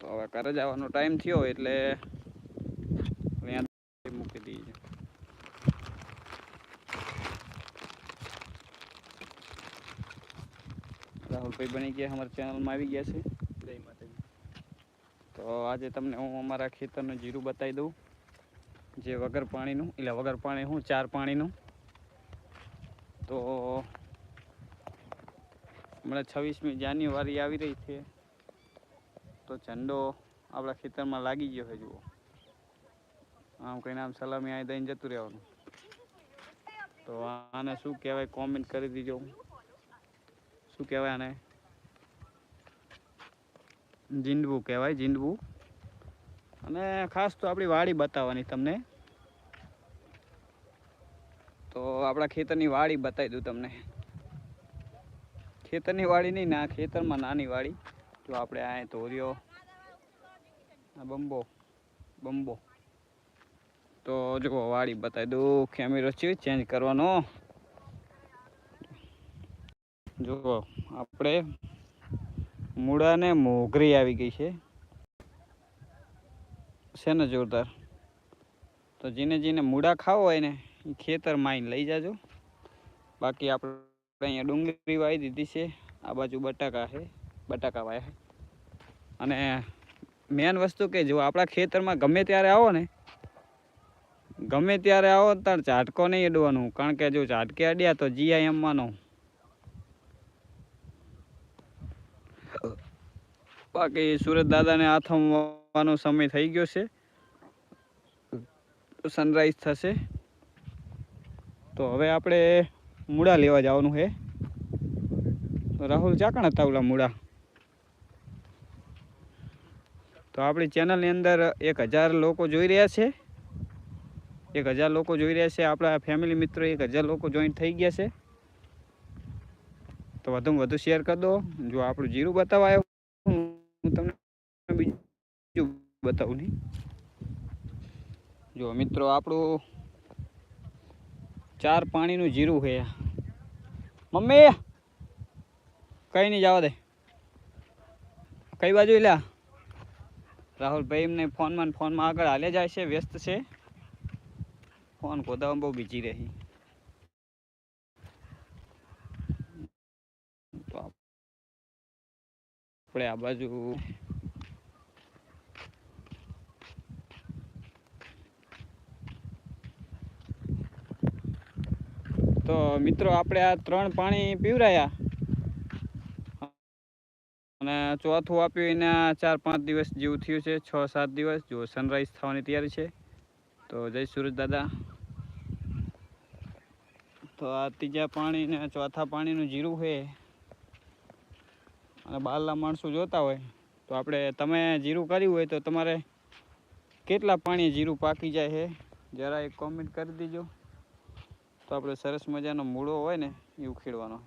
તો હવે ઘરે જવાનો ટાઈમ થયો એટલે અહીંયા મૂકી દઈએ. રાહુલભાઈ બની ગયા અમારા ચેનલમાં આવી ગયા છે. જય માતાજી. તો આજે તમને હું અમારા ખેતરનું જીરું બતાવી દઉં. જે વગર પાણીનું એટલે વગર પાણી હું ચાર પાણીનું. તો હમણાં છવ્વીસમી જાન્યુઆરી આવી રહી છે. તો ઝંડો આપણા ખેતરમાં લાગી ગયો છે, જુઓ. આમ કહીને આમ સલામી આવી દઈને જતું રહેવાનું. તો આને શું કહેવાય? કોમેન્ટ કરી દીજો. શું કહેવાય આને? જીંડવું કહેવાય, જીંડવું. અને ખાસ તો આપણી વાડી બતાવવાની તમને. તો આપણા ખેતરની વાડી બતાવી દઉં તમને. ખેતરની વાડી નહીં, ના, ખેતરમાં નાની વાડી. જો આપણે આ ધોર્યો. બંબો બંબો. તો જો વાડી બતાવી દઉં. કેમેરો છે ચેન્જ કરવાનો. જુઓ, આપણે મૂળાને મોગરી આવી ગઈ છે. છે ને જોરદાર? તો જેને જેને મૂળા ખાવો હોય ને, એ ખેતર માઈને લઈ જાજો. બાકી આપણે અહીંયા ડુંગળી વાવી દીધી છે. આ બાજુ બટાકા છે. બટાકા વાયા અને મેન વસ્તુ કે જો આપણા ખેતરમાં ગમે ત્યારે આવો ને, ગમે ત્યારે આવો ત્યારે ઝાટકો નહીં અડવાનું, કારણ કે જો ઝાટકે અડ્યા તો જીઆઈ એમમાંનો બાકી સુરત દાદાને આથમવાનો સમય થઈ ગયો છે. સનરાઈઝ થશે. તો હવે આપણે મૂળા લેવા જવાનું છે. રાહુલ ચાકણ હતા ઓલા મૂળા? તો આપણી ચેનલની અંદર એક હજાર લોકો જોઈ રહ્યા છે. એક હજાર લોકો જોઈ રહ્યા છે. આપણા ફેમિલી મિત્રો એક હજાર લોકો જોઈન થઈ ગયા છે. તો વધુમાં વધુ શેર કરી દો. જો આપણું જીરું બતાવવા હું તમને બીજું બતાવું નહીં. જો મિત્રો, આપણું ચાર પાણીનું જીરું છે. મમ્મી! કઈ નહીં, જવા દે. કઈ બાજુ લ્યા? રાહુલભાઈ એમને ફોનમાં ફોનમાં આગળ હાલે જાય છે, વ્યસ્ત છે. ફોન ગોદામાં બહુ બીજી રહી. આપણે આ બાજુ તો મિત્રો, આપણે આ ત્રણ પાણી પીવરાયા. અને ચોથું આપ્યું એના ચાર પાંચ દિવસ જેવું થયું છે, છ સાત દિવસ. જો સનરાઈઝ થવાની તૈયારી છે. તો જય સુરજ દાદા. તો આ ત્રીજા પાણી ને ચોથા પાણીનું જીરું છે. અને બહારના માણસો જોતા હોય. તો આપણે, તમે જીરું કર્યું હોય તો તમારે કેટલા પાણી જીરું પાકી જાય છે? જરા એક કોમેન્ટ કરી દીજો. તો આપણે સરસ મજાનો મૂળો હોય ને, એ ઉખેડવાનો.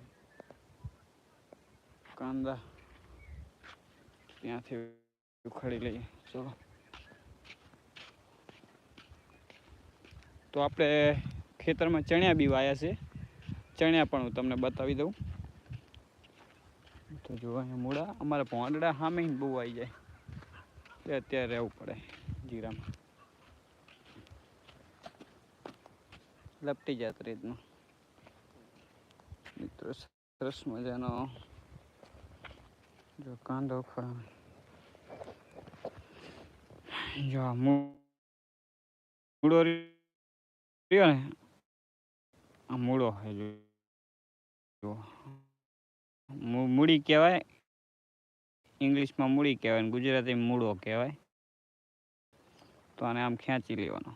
કાંદા. ત્યાંથી ઉખાડી લઈએ. ચલો. તો આપણે ખેતરમાં ચણ્યા બી વાયા છે. ચણ્યા પણ હું તમને બતાવી દઉં. તો જો અહીંયા મૂળા, અમારા ભોંડડા સામે બહુ આવી જાય. તે અત્યારે રહેવું પડે જીરામાં. લપટી જાત રીતનું. મિત્રો, સરસ મજાનો જો કાંદો ખોળા જો આ મૂળો રહ્યો ને, આ મૂળો હે જો. મૂડી કહેવાય, ઇંગ્લિશમાં મૂડી કહેવાય અને ગુજરાતીમાં મૂળો કહેવાય. તો આને આમ ખેંચી લેવાનો.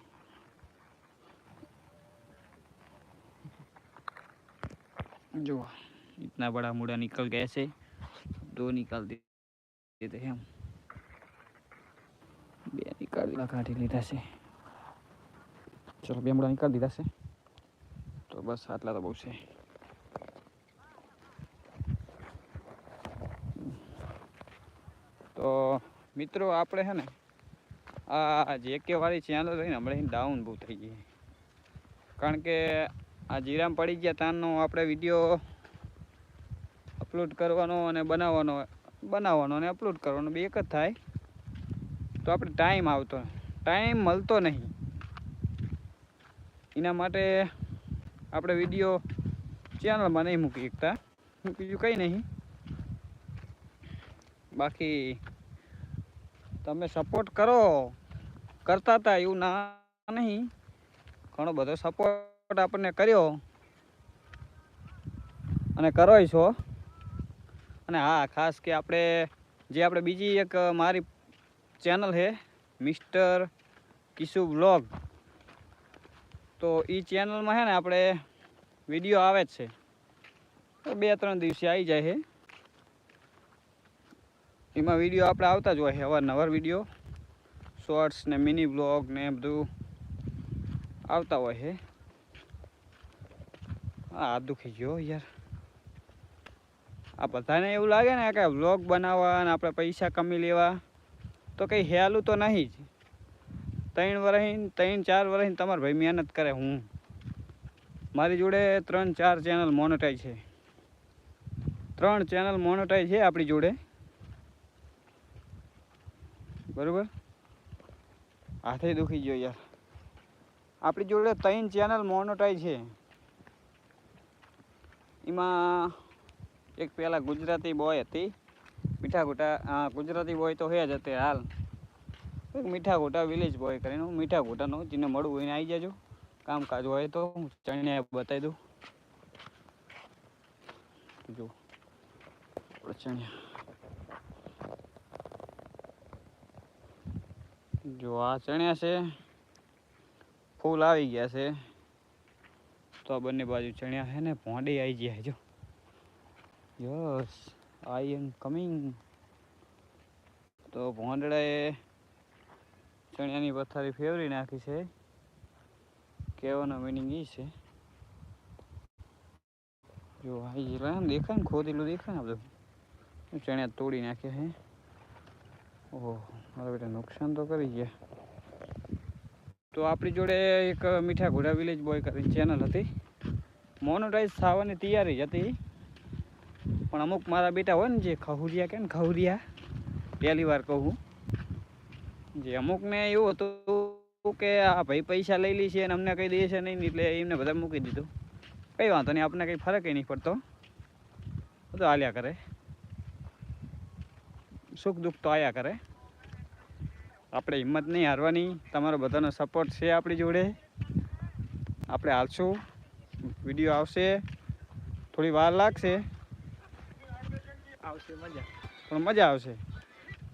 જુઓ, ઇતના બધા મૂળા નીકળ ગયા છે. दो निकाल देते हैं हम બે નિકાળેલા કાઢી લીધા છે ચલો બે મુડા નીકાળી દીધા છે તો બસ આટલા તો બહુ છે તો મિત્રો આપણે છે ને આ જે કે વાળી ચેનલ રહી ને હમણાં ડાઉન બહુ થઈ ગઈ કારણ કે આ જીરામ પડી ગયા તારનો આપણે વિડીયો અપલોડ કરવાનો અને બનાવવાનો બનાવવાનો અને અપલોડ કરવાનો, બે એક જ થાય. તો આપણે ટાઈમ આવતો ટાઈમ મળતો નહીં. એના માટે આપણે વીડિયો ચેનલમાં નહીં મૂકી શકતા. બીજું કંઈ નહીં. બાકી તમે સપોર્ટ કરો. કરતા હતા એવું ના, નહીં. ઘણો બધો સપોર્ટ આપણને કર્યો. અને કરો છો. અને હા, ખાસ કે આપણે જે આપણે બીજી એક મારી ચેનલ છે, મિસ્ટર કિશુ બ્લોગ તો એ ચેનલમાં છે ને આપણે વીડિયો આવે જ છે. તો બે ત્રણ દિવસે આવી જાય છે. એમાં વીડિયો આપણે આવતા જ હોય અવારનવાર વીડિયો. શોર્ટ્સ ને મિની બ્લોગ ને બધું આવતા હોય છે. હાથ દુખી ગયો યાર. આ બધાને એવું લાગે ને કે વ્લોગ બનાવવા અને આપણે પૈસા કમી લેવા, તો કંઈ હેલું તો નહીં જ. ત્રણ વર્ષ ત્રણ ચાર વર્ષ તમારા ભાઈ મહેનત કરે હું. મારી જોડે ત્રણ ચાર ચેનલ મોનેટાઈઝ છે. ત્રણ ચેનલ મોનેટાઈઝ છે આપણી જોડે. બરાબર? હાથે દુખી ગયો યાર. આપણી જોડે ત્રણ ચેનલ મોનોટાઈ છે. એમાં એક પેલા ગુજરાતી બોય હતી. મીઠા ગોટા હા ગુજરાતી બોય તો હે જ હતી હાલ. એક મીઠા ગોટા વિલેજ બોય કરીને હું મીઠા ગોટાનો જેને મળવું એને આવી જાજો. કામકાજ હોય તો હું ચણિયા બતાવી દઉં. જો ચણિયા. જો, આ ચણ્યા છે. ફૂલ આવી ગયા છે. તો આ બંને બાજુ ચણ્યા છે ને, ભોંડે આવી ગયા જો યસ આઈ એમ કમિંગ તો ભોંડડાએ ચણિયાની પથારી ફેવરી નાખી છે. કહેવાનો મિનિંગ એ છે. જો આઈ ગયેલા દેખાય ને, ખોદેલું દેખાય ને બધું. ચણિયા તોડી નાખ્યા છે. ઓહો, મારા બેટા નુકસાન તો કરી ગયા. તો આપણી જોડે એક મીઠા ઘોડા વિલેજ બોય કરીને ચેનલ હતી. મોનોટાઈઝ થવાની તૈયારી હતી. પણ અમુક મારા બેટા હોય ને જે ખહુરિયા કે ને, ખહુરિયા, પહેલી વાર કહું જે અમુકને એવું હતું કે આ ભાઈ પૈસા લઈ લઈ છે અને અમને કંઈ દે છે નહીં એટલે એમને બધા મૂકી દીધું. કંઈ વાંધો નહીં, આપણને કંઈ ફરક નહીં પડતો. બધું હાલ્યા કરે. સુખ દુઃખ તો આવ્યા કરે. આપણે હિંમત નહીં હારવાની. તમારો બધાનો સપોર્ટ છે આપણી જોડે. આપણે હાલશું. વીડિયો આવશે. થોડી વાર લાગશે. આવશે, મજા. પણ મજા આવશે.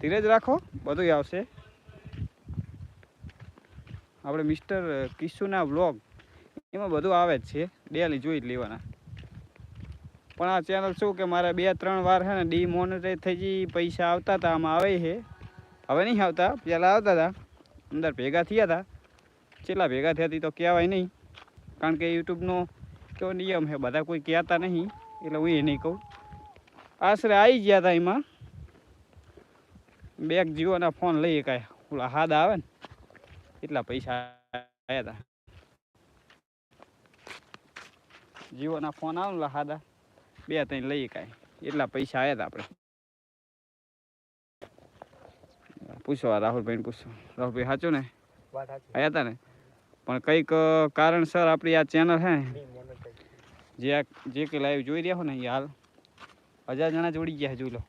ધીરજ રાખો બધું આવશે. આપણે મિસ્ટર કિશુના વ્લોગ, એમાં બધું આવે જ છે. ડેલી જોઈ જ લેવાના. પણ આ ચેનલ શું કે મારે બે, ત્રણ વાર છે ને ડીમોનેટાઈઝ થઈ ગઈ પૈસા આવતા હતા આમાં આવે છે. હવે નહીં આવતા પહેલાં આવતા હતા અંદર ભેગા થયા હતા છેલ્લા ભેગા થયા તો કહેવાય નહીં. કારણ કે યુટ્યુબનો કેવો નિયમ છે, બધા કોઈ કહેતા નહીં. એટલે હું એ નહીં કહું. આશરે આવી ગયા હતા એમાં. બેગ જીઓના ફોન લઈ શકાય ઓલા હાદા આવે ને એટલા પૈસા આવ્યા હતા જીઓના ફોન આવે ને હાદા બે ત્રણ લઈ શકાય એટલા પૈસા આવ્યા હતા આપણે. પૂછો આ રાહુલભાઈને પૂછો રાહુલભાઈ સાચું ને? આવ્યા હતા ને? પણ કંઈક કારણસર આપણી આ ચેનલ મોનેટાઈઝ જે જે કે લાઈવ જોઈ રહ્યા હો ને એ હાલ. હજાર જણા જોડી ગયા છે જોઈ લો.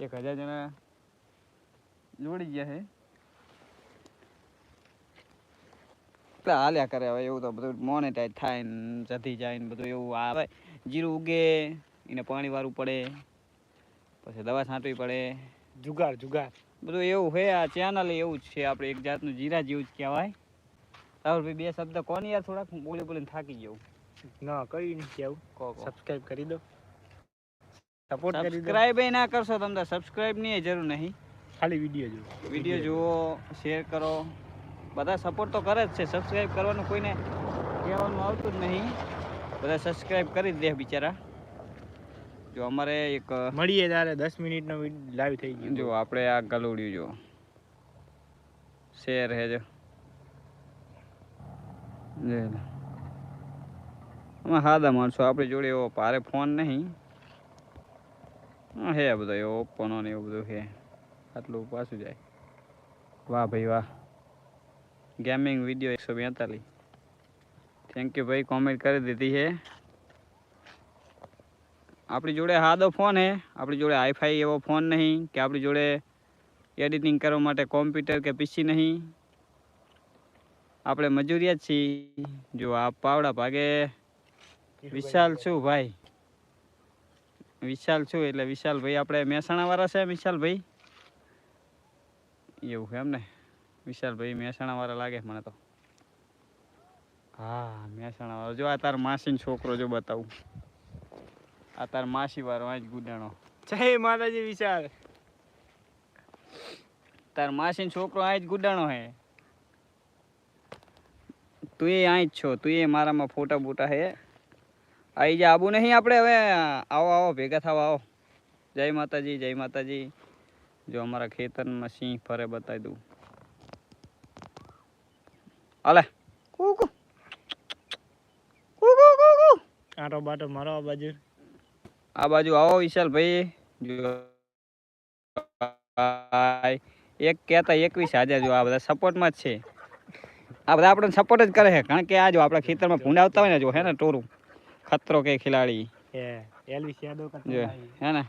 એક હજાર જણા જોડી ગયા છે. એટલે હાલ્યા કરે હવે એવું તો બધું મોનેટાઈઝ થાય ને જતી જાય ને બધું એવું આવે જીરું ઉગે એને પાણી વાળવું પડે પછી દવા છાંટવી પડે. જુગાર જુગાર. બધું એવું છે આ ચેનલ એવું જ છે આપણે એક જાતનું જીરા જેવું જ કહેવાય. રાહુલભાઈ બે શબ્દ કોની યાર થોડાક? હું બોલી બોલીને થાકી જવું ના કઈ નહીં કેવું? સબસ્ક્રાઈબ કરી દો. સપોર્ટ કરી સબસ્ક્રાઇબ ના કરશો તમને સબસ્ક્રાઇબની જરૂર નહીં. ખાલી વીડિયો જુઓ. વીડિયો જુઓ શેર કરો. બધા સપોર્ટ તો કરે જ છે. સબસ્ક્રાઇબ કરવાનું કોઈને કહેવાનું આવતું જ નહીં. બધા સબસ્ક્રાઇબ કરી દે બિચારા. જો અમારે એક મળીએ ત્યારે દસ મિનિટનો લાઈવ થઈ ગયો. જો આપણે આ ગલોડ્યું જો શેર હે જો. હા લો. માણસો આપણી જોડે એવો ભારે ફોન નહીં. હા, હે બધો એવો ઓપ્પોનો ને એવું બધું છે આટલું પાછું જાય. વાહ ભાઈ વાહ. ગેમિંગ વીડિયો એકસો બેતાલીસ. થેન્ક યુ ભાઈ કોમેન્ટ કરી દીધી છે આપણી જોડે સાદો ફોન હે. આપણી જોડે હાઈફાઈ એવો ફોન નહીં કે આપણી જોડે એડિટિંગ કરવા માટે કોમ્પ્યુટર કે પીસી નહીં. આપણે મજૂરિયા જ છીએ. જો આ પાવડા ભાગે. વિશાલ છું ભાઈ? વિશાલ છું એટલે વિશાલ ભાઈ આપણે મહેસાણાવાળા છે, વિશાલભાઈ? એવું છે એમ ને વિશાલ ભાઈ મહેસાણા વાળા લાગે મને તો. હા, મહેસાણાવાળો. જો આ તાર માસીનો છોકરો જો બતાવું. આ તાર માસી વાળો આજ ગુડાણો. જય માતાજી વિશાલ. તાર માસીનો છોકરો આજ ગુડાણો હે. તું એ આ જ છો, તું એ મારામાં ફોટા બોટા હે. આઈ જા આબુ નહીં આપણે હવે? આવો આવો ભેગા થવા આવો. જય માતાજી જય માતાજી. જો અમારા ખેતરમાં સિંહ ફરે બતાવી દઉં. હાલે. કુ કુ કુ કુ કુ કુ આટો બાટો મારો આ બાજુ. આ બાજુ આવો વિશાલ ભાઈ જો એક કહેતા એકવીસ હાજર જો આ બધા સપોર્ટમાં જ છે. આ બધા આપણને સપોર્ટ જ કરે છે. કારણ કે આ જો આપણા ખેતરમાં ભૂંડા આવતા હોય ને જો હે ને ટોરું. ખતરો કે ખિલાડી. યાદવ. હે ને?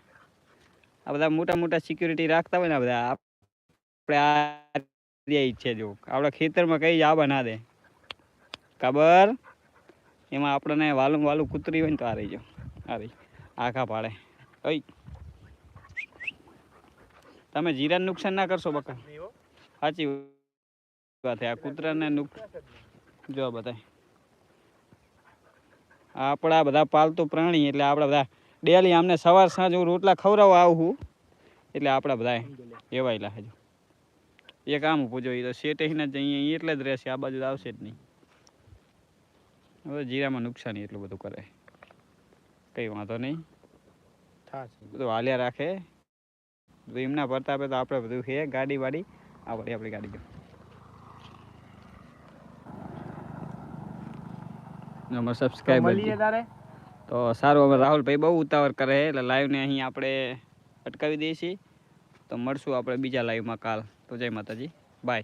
આ બધા મોટા મોટા સિક્યુરિટી રાખતા હોય ને બધા આપણે આ છે જો. આપણા ખેતરમાં કઈ જ આવા ના દે. ખબર? એમાં આપણને વાલું વાલું કૂતરી હોય ને તો આ રહી જાઓ. આ રહી. આખા પાડે ઓય. તમે જીરાને નુકસાન ના કરશો બકા. સાચી વાત છે. આ કૂતરાને નુકસાન જો બધા આપણા બધા પાલતુ પ્રાણી એટલે આપણા બધા ડેલી આમને સવાર સાંજ હું રોટલા ખવડાવવા આવું એટલે આપણા બધા. એવાયેલા હજુ. એક આમ ઊભું એ તો અહીં જ અહીંયા એટલે જ રહેશે આ બાજુ આવશે જ નહીં. હવે જીરામાં નુકસાની એટલું બધું કરે. કંઈ વાંધો નહીં. બધું હાલ્યા રાખે. એમના પરતાપે તો આપણે બધું છે ગાડી વાડી. આ વળી આપણી ગાડી અમારે સબસ્ક્રાઈબર તારે? તો સારું હવે રાહુલભાઈ બહુ ઉતાવળ કરે એટલે લાઈવને અહીં આપણે અટકાવી દઈએ છીએ. તો મળશું આપણે બીજા લાઈવમાં કાલ. તો જય માતાજી. બાય